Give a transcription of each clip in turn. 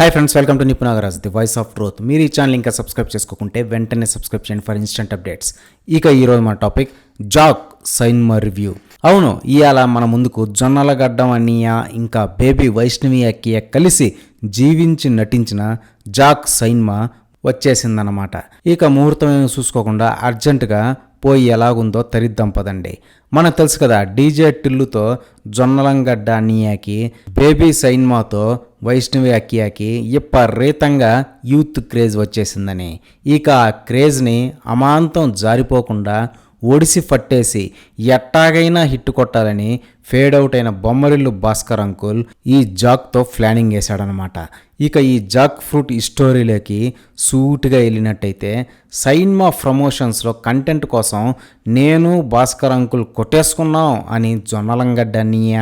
Hi friends welcome to Nipunagaraj the voice of truth మీరు ఈ channel ఇంకా subscribe చేసుకోకుంటే వెంటనే సబ్స్క్రైబ్ చేయండి ఫర్ ఇన్స్టెంట్ అప్డేట్స్ ఇక ఈరోజు మన టాపిక్ జాక్ సైన్మా రివ్యూ అవును ఇవాళ మన ముందుకు జొన్నలగడ్డం అన్నయ్య ఇంకా బేబీ వైష్ణవి అక్కయ్య కలిసి జీవించి నటించిన జాక్ సైన్మా వచ్చేసిందన్నమాట. ఇక ముహూర్తం ఏమి చూసుకోకుండా అర్జెంటుగా పోయి ఎలాగుందో తరిద్దాం పదండి మనకు తెలుసు కదా డీజే టిల్లుతో జొన్నలంగడ్డ నియాకి బేబీ సైన్మాతో వైష్ణవి అక్కియాకి ఇప్పరీతంగా యూత్ క్రేజ్ వచ్చేసిందని. ఇక ఆ క్రేజ్ని అమాంతం జారిపోకుండా ఒడిసి పట్టేసి ఎట్టాగైనా హిట్ కొట్టాలని ఫేడ్ అవుట్ అయిన బొమ్మరిల్లు భాస్కర్ అంకుల్ ఈ జాక్తో ప్లానింగ్ వేశాడనమాట ఇక ఈ జాక్ ఫ్రూట్ ఈ స్టోరీలోకి సూట్గా వెళ్ళినట్టయితే సైన్మా ప్రమోషన్స్లో కంటెంట్ కోసం నేను భాస్కర్ అంకుల్ కొట్టేసుకున్నాం అని జొన్నలంగడ్డ అన్నయ్య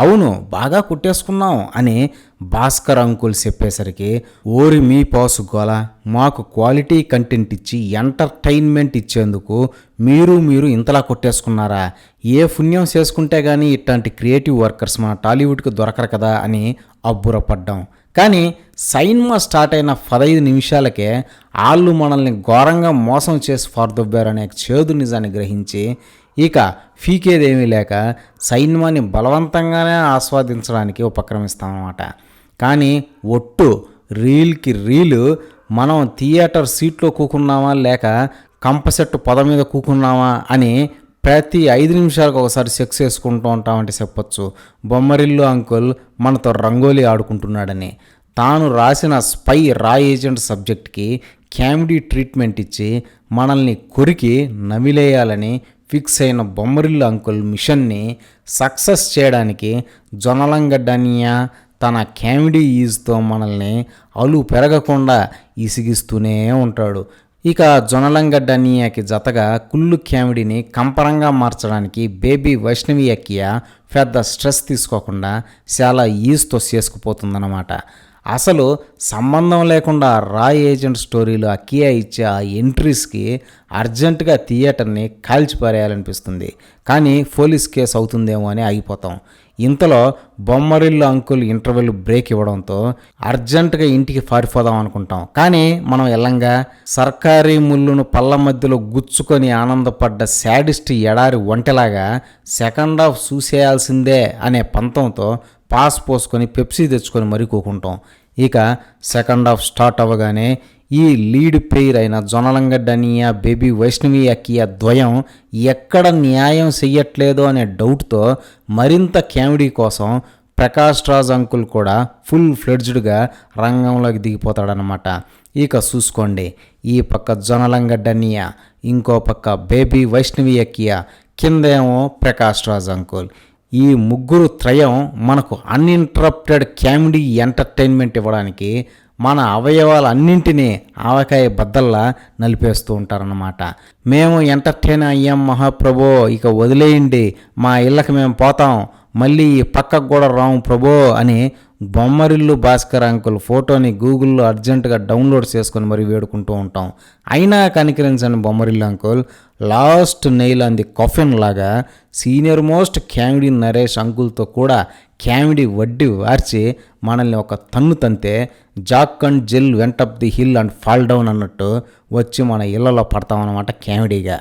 అవును బాగా కుట్టేసుకున్నాం అని భాస్కర్ అంకుల్ చెప్పేసరికి ఓరి మీ పాసు గోల మాకు క్వాలిటీ కంటెంట్ ఇచ్చి ఎంటర్టైన్మెంట్ ఇచ్చేందుకు మీరు మీరు ఇంతలా కొట్టేసుకున్నారా? ఏ పుణ్యం చేసుకుంటే కానీ ఇట్లాంటి క్రియేటివ్ వర్కర్స్ మన టాలీవుడ్కి దొరకరు కదా? అని అబ్బురపడ్డాం. కానీ సైన్మా స్టార్ట్ అయిన పదహైదు నిమిషాలకే వాళ్ళు మనల్ని ఘోరంగా మోసం చేసి ఫార్దొబ్బారనే చేదు నిజాన్ని గ్రహించి ఇక ఫీకేదేమీ లేక సైన్యాన్ని బలవంతంగానే ఆస్వాదించడానికి ఉపక్రమిస్తామన్నమాట. కానీ ఒట్టు రీల్కి రీలు మనం థియేటర్ సీట్లో కూకున్నామా లేక కంపసెట్టు పొద మీద కూకున్నామా అని ప్రతి ఐదు నిమిషాలకు ఒకసారి సెక్స్ వేసుకుంటూ ఉంటామంటే చెప్పొచ్చు. బొమ్మరిల్లు అంకుల్ మనతో రంగోలీ ఆడుకుంటున్నాడని. తాను రాసిన స్పై రా ఏజెంట్ సబ్జెక్ట్కి క్యామిడీ ట్రీట్మెంట్ ఇచ్చి మనల్ని కొరికి నమిలేయాలని ఫిక్స్ అయిన బొమ్మరిల్లు అంకుల్ మిషన్ని సక్సెస్ చేయడానికి జొనలంగడ్డనియ తన క్యామిడీ ఈజ్తో మనల్ని అలు పెరగకుండా ఇసిగిస్తూనే ఉంటాడు. ఇక జొనలంగడ్డ జతగా కుళ్ళు కామెడీని కంపరంగా మార్చడానికి బేబీ వైష్ణవి అక్కియ పెద్ద స్ట్రెస్ తీసుకోకుండా చాలా ఈజ్తో చేసుకుపోతుందన్నమాట. అసలు సంబంధం లేకుండా రా ఏజెంట్ స్టోరీలు అక్కియా ఇచ్చే ఆ ఎంట్రీస్కి అర్జెంటుగా థియేటర్ని కాల్చిపారేయాలనిపిస్తుంది. కానీ పోలీస్ కేసు అవుతుందేమో అని ఆగిపోతాం. ఇంతలో బొమ్మరిల్లు అంకుల్ ఇంటర్వెల్ బ్రేక్ ఇవ్వడంతో అర్జెంటుగా ఇంటికి పారిపోదాం అనుకుంటాం. కానీ మనం ఎల్లంగా సర్కారీ ముళ్ళును పళ్ళ మధ్యలో గుచ్చుకొని ఆనందపడ్డ శాడిస్ట్ ఎడారి ఒంటెలాగా సెకండ్ హాఫ్ చూసేయాల్సిందే అనే పంతంతో పాస్ పోసుకొని పెప్సీ తెచ్చుకొని మరీ కూకుంటాం ఇక సెకండ్ హాఫ్ స్టార్ట్ అవ్వగానే ఈ లీడ్ ప్లేయర్ అయిన జొనలంగడ్డనియ బేబీ వైష్ణవి అకియా ద్వయం ఎక్కడ న్యాయం చెయ్యట్లేదు అనే డౌట్తో మరింత క్యామిడీ కోసం ప్రకాష్ రాజ్ అంకుల్ కూడా ఫుల్ ఫ్లెడ్జ్డ్గా రంగంలోకి దిగిపోతాడనమాట ఇక చూసుకోండి ఈ పక్క జొనలంగడ్డనియ ఇంకో పక్క బేబీ వైష్ణవి అక్కియ కిందేమో ప్రకాష్ రాజ్ అంకుల్. ఈ ముగ్గురు త్రయం మనకు అన్ఇంటరప్టెడ్ క్యామిడీ ఎంటర్టైన్మెంట్ ఇవ్వడానికి మన అవయవాలన్నింటినీ ఆవకాయ బద్దల్లా నలిపేస్తూ ఉంటారన్నమాట. మేము ఎంటర్టైన్ అయ్యాం మహాప్రభో ఇక వదిలేయండి మా ఇళ్ళకి మేము పోతాం మళ్ళీ ఈ పక్కకు కూడా రాము ప్రభో అని బొమ్మరిల్లు భాస్కర్ అంకుల్ ఫోటోని గూగుల్లో అర్జెంటుగా డౌన్లోడ్ చేసుకొని మరి వేడుకుంటూ ఉంటాం. అయినా కనికరించని Bommarillu uncle last nail in the coffin లాగా సీనియర్ మోస్ట్ క్యామిడీ నరేష్ అంకుల్తో కూడా క్యామిడీ వడ్డీ వార్చి మనల్ని ఒక తన్ను తంతే Jack and Jill went up the hill and fall down అన్నట్టు వచ్చి మన ఇళ్ళలో పడతామన్నమాట క్యామిడీగా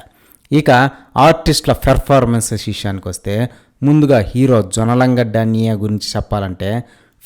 ఇక ఆర్టిస్టుల పెర్ఫార్మెన్సెస్ విషయానికి వస్తే ముందుగా హీరో జొనలంగడ్డ అన్నయ్య గురించి చెప్పాలంటే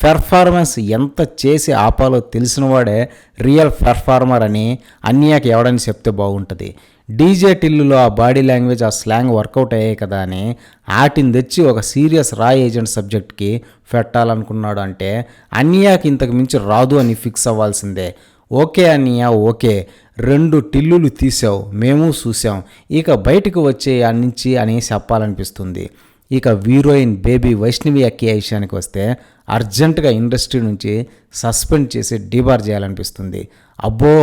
పెర్ఫార్మెన్స్ ఎంత చేసి ఆపాలో తెలిసినవాడే రియల్ పెర్ఫార్మర్ అని అన్నయ్యకి ఎవడని చెప్తే బాగుంటుంది. డీజే టిల్లులో ఆ బాడీ లాంగ్వేజ్ ఆ స్లాంగ్ వర్కౌట్ అయ్యాయి కదా అని ఆటిని తెచ్చి ఒక సీరియస్ రా ఏజెంట్ సబ్జెక్ట్కి పెట్టాలనుకున్నాడు అంటే అన్నయ్యకి ఇంతకు మించి రాదు అని ఫిక్స్ అవ్వాల్సిందే. ఓకే అన్నయ్య ఓకే. రెండు టిల్లులు తీసావు మేము చూసాం. ఇక బయటకు వచ్చే నుంచి అని చెప్పాలనిపిస్తుంది. ఇక హీరోయిన్ బేబీ వైష్ణవి అక్కి విషయానికి వస్తే అర్జెంటుగా ఇండస్ట్రీ నుంచి సస్పెండ్ చేసి డిబార్ చేయాలనిపిస్తుంది. అబ్బో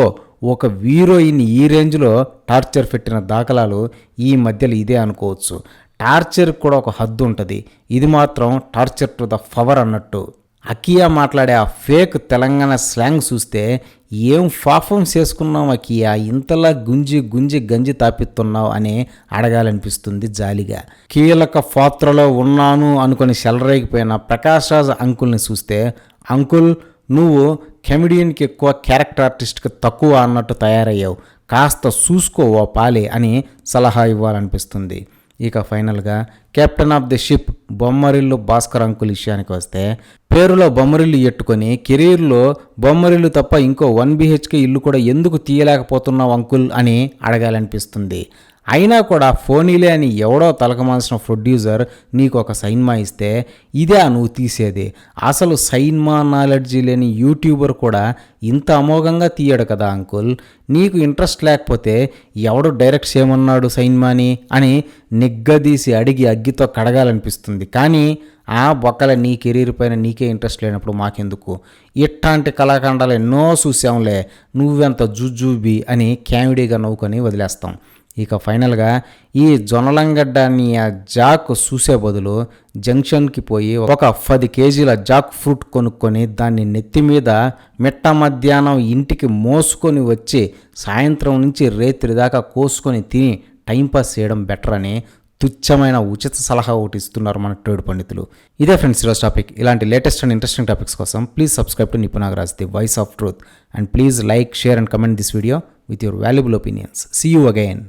ఒక హీరోయిన్ ఈ రేంజ్లో టార్చర్ పెట్టిన దాఖలాలు ఈ మధ్యలో ఇదే అనుకోవచ్చు. టార్చర్ కూడా ఒక హద్దు ఉంటుంది. ఇది మాత్రం టార్చర్ టు ద పవర్ అన్నట్టు. అకియా మాట్లాడే ఆ ఫేక్ తెలంగాణ స్లాంగ్ చూస్తే ఏం పాపం చేసుకున్నావు అకియా? ఇంతలా గుంజి గుంజి గంజి తాపిస్తున్నావు అని అడగాలనిపిస్తుంది జాలిగా. కీలక పాత్రలో ఉన్నాను అనుకుని సెలరేగిపోయిన ప్రకాష్ రాజ్ అంకుల్ని చూస్తే అంకుల్ నువ్వు కెమెడియన్కి ఎక్కువ క్యారెక్టర్ ఆర్టిస్ట్కి తక్కువ అన్నట్టు తయారయ్యావు. కాస్త చూసుకో ఓ పాలి అని సలహా ఇవ్వాలనిపిస్తుంది. ఇక ఫైనల్గా captain of the ship Bommarillu Bhaskar uncle విషయానికి వస్తే పేరులో బొమ్మరిల్లు ఎట్టుకొని కెరీర్లో బొమ్మరిల్లు తప్ప ఇంకో వన్ బిహెచ్కే ఇల్లు కూడా ఎందుకు తీయలేకపోతున్నావు అంకుల్ అని అడగాలనిపిస్తుంది. అయినా కూడా ఫోనీలే అని ఎవడో తలకమాల్సిన ప్రొడ్యూసర్ నీకు ఒక సైన్మా ఇస్తే ఇదే నువ్వు తీసేది. అసలు సైన్మా నాలెడ్జీ లేని యూట్యూబర్ కూడా ఇంత అమోఘంగా తీయడు కదా అంకుల్? నీకు ఇంట్రెస్ట్ లేకపోతే ఎవడు డైరెక్ట్ చేయమన్నాడు సైన్మాని అని నిగ్గదీసి అడిగి అగ్గితో కడగాలనిపిస్తుంది. కానీ ఆ బొక్కల నీ కెరీర్ పైన నీకే ఇంట్రెస్ట్ లేనప్పుడు మాకెందుకు? ఇట్లాంటి కళాఖండాలు ఎన్నో చూసాంలే నువ్వెంత జుజుబి అని క్యామిడీగా నవ్వుకొని వదిలేస్తాం. ఇక ఫైనల్గా ఈ జొన్నలంగడ్డాన్ని ఆ జాక్ చూసే బదులు జంక్షన్కి పోయి ఒక పది కేజీల జాక్ ఫ్రూట్ కొనుక్కొని దాన్ని నెత్తి మీద మిట్ట మధ్యాహ్నం ఇంటికి మోసుకొని వచ్చి సాయంత్రం నుంచి రేత్రి దాకా కోసుకొని తిని టైంపాస్ చేయడం బెటర్ అని తుచ్చమైన ఉచిత సలహా ఒకటి ఇస్తున్నారు మన ట్రేడ్ పండితులు. ఇదే ఫ్రెండ్స్ ఈరోజు టాపిక్. ఇలాంటి లేటెస్ట్ అండ్ ఇంట్రెస్టింగ్ టాపిక్స్ కోసం please subscribe to Nipunagaraj the voice of truth. And please like share and comment this video with your valuable opinions. See you again